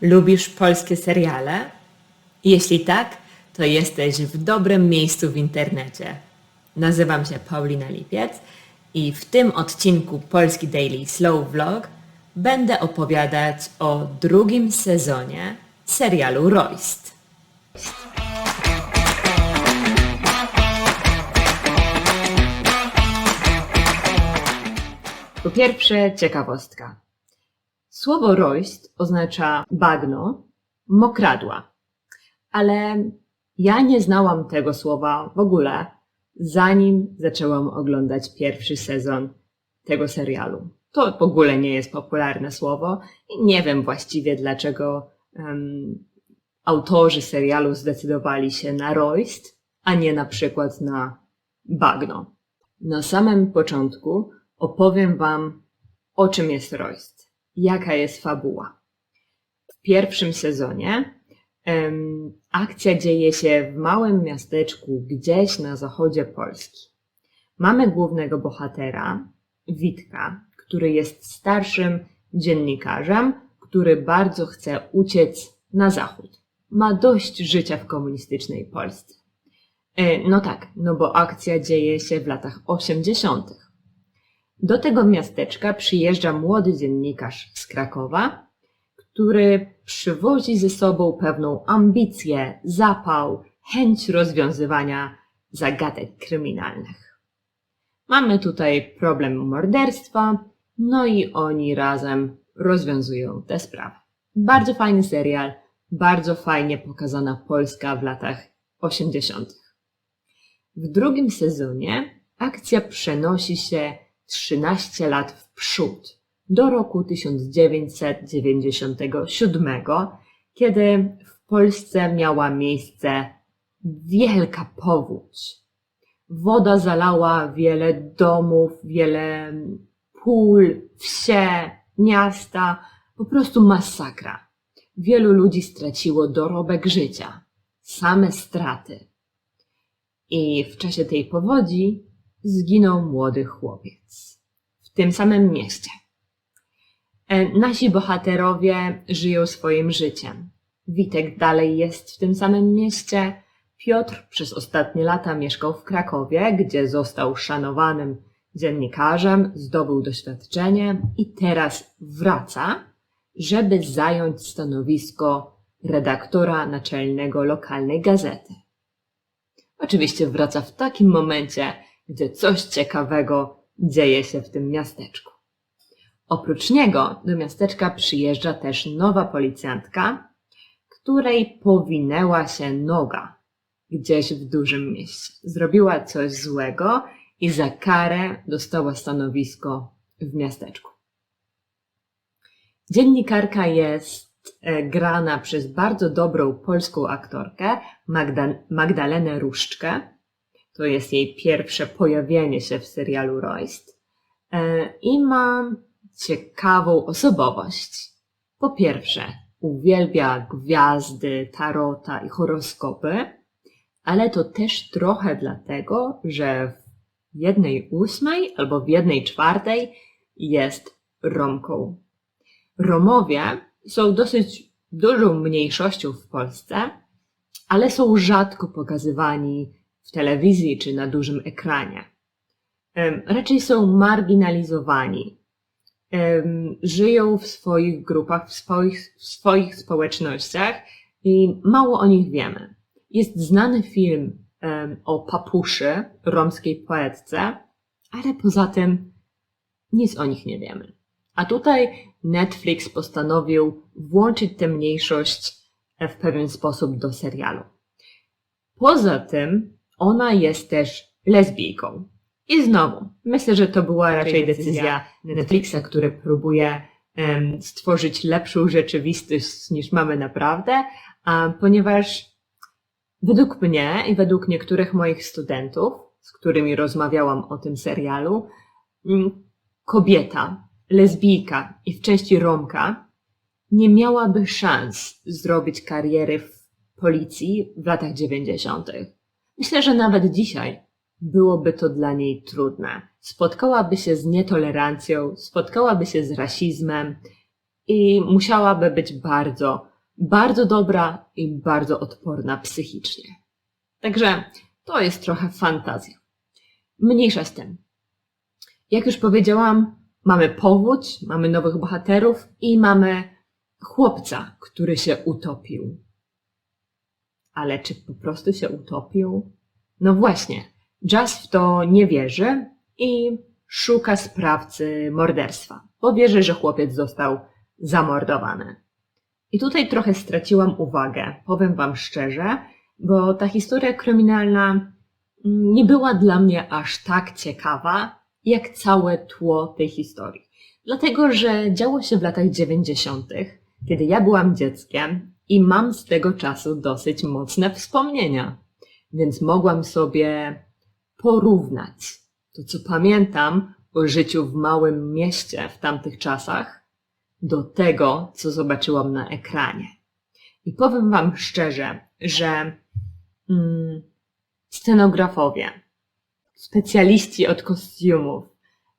Lubisz polskie seriale? Jeśli tak, to jesteś w dobrym miejscu w internecie. Nazywam się Paulina Lipiec i w tym odcinku Polski Daily Slow Vlog będę opowiadać o drugim sezonie serialu Royst. Po pierwsze, ciekawostka. Słowo royst oznacza bagno, mokradła. Ale ja nie znałam tego słowa w ogóle, zanim zaczęłam oglądać pierwszy sezon tego serialu. To w ogóle nie jest popularne słowo i nie wiem właściwie dlaczego em, autorzy serialu zdecydowali się na royst, a nie na przykład na bagno. Na samym początku opowiem Wam, o czym jest royst, jaka jest fabuła. W pierwszym sezonie em, akcja dzieje się w małym miasteczku gdzieś na zachodzie Polski. Mamy głównego bohatera, Witka, który jest starszym dziennikarzem, który bardzo chce uciec na zachód. Ma dość życia w komunistycznej Polsce. E, No tak, no bo akcja dzieje się w latach 80. Do tego miasteczka przyjeżdża młody dziennikarz z Krakowa, który przywozi ze sobą pewną ambicję, zapał, chęć rozwiązywania zagadek kryminalnych. Mamy tutaj problem morderstwa, no i oni razem rozwiązują tę sprawę. Bardzo fajny serial, bardzo fajnie pokazana Polska w latach 80. W drugim sezonie akcja przenosi się 13 lat w przód, do roku 1997, kiedy w Polsce miała miejsce wielka powódź. Woda zalała wiele domów, wiele pól, wsie, miasta, po prostu masakra. Wielu ludzi straciło dorobek życia, same straty. I w czasie tej powodzi zginął młody chłopiec w tym samym mieście. E, Nasi bohaterowie żyją swoim życiem. Witek dalej jest w tym samym mieście. Piotr przez ostatnie lata mieszkał w Krakowie, gdzie został szanowanym dziennikarzem, zdobył doświadczenie i teraz wraca, żeby zająć stanowisko redaktora naczelnego lokalnej gazety. Oczywiście wraca w takim momencie, gdzie coś ciekawego dzieje się w tym miasteczku. Oprócz niego do miasteczka przyjeżdża też nowa policjantka, której powinęła się noga gdzieś w dużym mieście. Zrobiła coś złego i za karę dostała stanowisko w miasteczku. Dziennikarka jest e, grana przez bardzo dobrą polską aktorkę Magda Magdalenę Różczkę. To jest jej pierwsze pojawienie się w serialu Royst. E, I ma ciekawą osobowość. Po pierwsze, uwielbia gwiazdy, tarota i horoskopy, ale to też trochę dlatego, że w jednej ósmej albo w jednej czwartej jest Romką. Romowie są dosyć dużą mniejszością w Polsce, ale są rzadko pokazywani w telewizji czy na dużym ekranie. Raczej są marginalizowani. Żyją w swoich grupach, w swoich, w swoich społecznościach i mało o nich wiemy. Jest znany film o papuszy, romskiej poetce, ale poza tym nic o nich nie wiemy. A tutaj Netflix postanowił włączyć tę mniejszość w pewien sposób do serialu. Poza tym ona jest też lesbijką. I znowu, myślę, że to była raczej decyzja Netflixa, który próbuje em, stworzyć lepszą rzeczywistość niż mamy naprawdę, ponieważ według mnie i według niektórych moich studentów, z którymi rozmawiałam o tym serialu, mm, kobieta, lesbijka i w części Romka nie miałaby szans zrobić kariery w policji w latach dziewięćdziesiątych. Myślę, że nawet dzisiaj byłoby to dla niej trudne. Spotkałaby się z nietolerancją, spotkałaby się z rasizmem i musiałaby być bardzo, bardzo dobra i bardzo odporna psychicznie. Także to jest trochę fantazja. Mniejsza z tym. Jak już powiedziałam, mamy powódź, mamy nowych bohaterów i mamy chłopca, który się utopił. Ale czy po prostu się utopił? No właśnie, Jazz w to nie wierzy i szuka sprawcy morderstwa, bo wierzy, że chłopiec został zamordowany. I tutaj trochę straciłam uwagę, powiem Wam szczerze, bo ta historia kryminalna nie była dla mnie aż tak ciekawa, jak całe tło tej historii. Dlatego, że działo się w latach 90., kiedy ja byłam dzieckiem i mam z tego czasu dosyć mocne wspomnienia. Więc mogłam sobie porównać to, co pamiętam o życiu w małym mieście w tamtych czasach, do tego, co zobaczyłam na ekranie. I powiem Wam szczerze, że mm, scenografowie, specjaliści od kostiumów,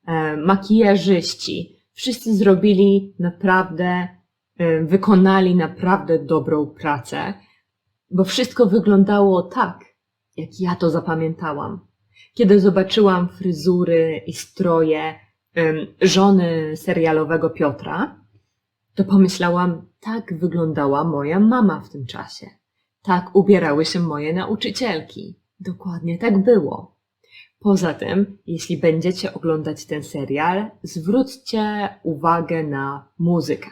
e, makijażyści, wszyscy zrobili naprawdę, wykonali naprawdę dobrą pracę, bo wszystko wyglądało tak, jak ja to zapamiętałam. Kiedy zobaczyłam fryzury i stroje żony serialowego Piotra, to pomyślałam, tak wyglądała moja mama w tym czasie. Tak ubierały się moje nauczycielki. Dokładnie tak było. Poza tym, jeśli będziecie oglądać ten serial, zwróćcie uwagę na muzykę.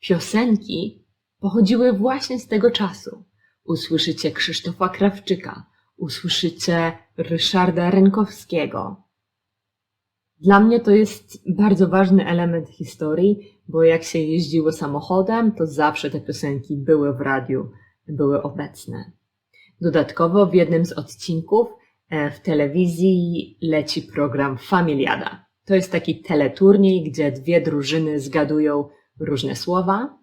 Piosenki pochodziły właśnie z tego czasu. Usłyszycie Krzysztofa Krawczyka, usłyszycie Ryszarda Rękowskiego. Dla mnie to jest bardzo ważny element historii, bo jak się jeździło samochodem, to zawsze te piosenki były w radiu, były obecne. Dodatkowo w jednym z odcinków e, w telewizji leci program Familiada. To jest taki teleturniej, gdzie dwie drużyny zgadują różne słowa.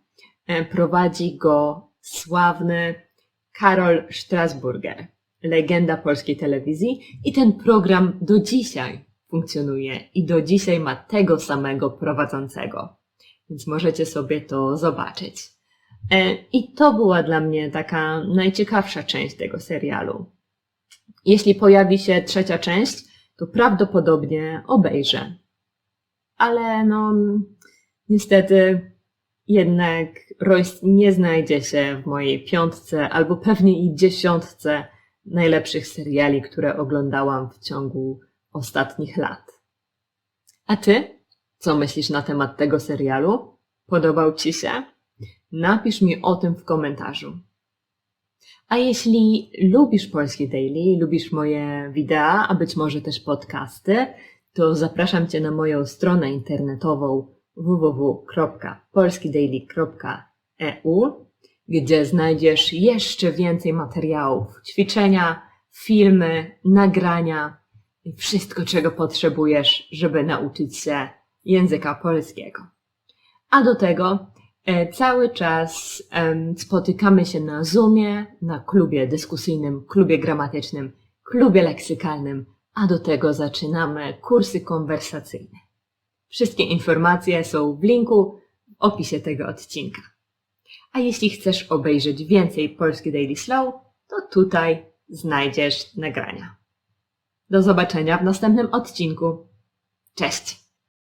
E, prowadzi go sławny Karol Strasburger, legenda polskiej telewizji i ten program do dzisiaj funkcjonuje i do dzisiaj ma tego samego prowadzącego. Więc możecie sobie to zobaczyć. E, I to była dla mnie taka najciekawsza część tego serialu. Jeśli pojawi się trzecia część, to prawdopodobnie obejrzę. Ale no, niestety jednak Royce nie znajdzie się w mojej piątce albo pewnie i dziesiątce najlepszych seriali, które oglądałam w ciągu ostatnich lat. A ty? Co myślisz na temat tego serialu? Podobał ci się? Napisz mi o tym w komentarzu. A jeśli lubisz Polski Daily, lubisz moje wideo, a być może też podcasty, to zapraszam Cię na moją stronę internetową www.polskidaily.eu, gdzie znajdziesz jeszcze więcej materiałów, ćwiczenia, filmy, nagrania i wszystko, czego potrzebujesz, żeby nauczyć się języka polskiego. A do tego e, cały czas spotykamy się na Zoomie, na klubie dyskusyjnym, klubie gramatycznym, klubie leksykalnym, a do tego zaczynamy kursy konwersacyjne. Wszystkie informacje są w linku w opisie tego odcinka. A jeśli chcesz obejrzeć więcej Polski Daily Slow, to tutaj znajdziesz nagrania. Do zobaczenia w następnym odcinku. Cześć!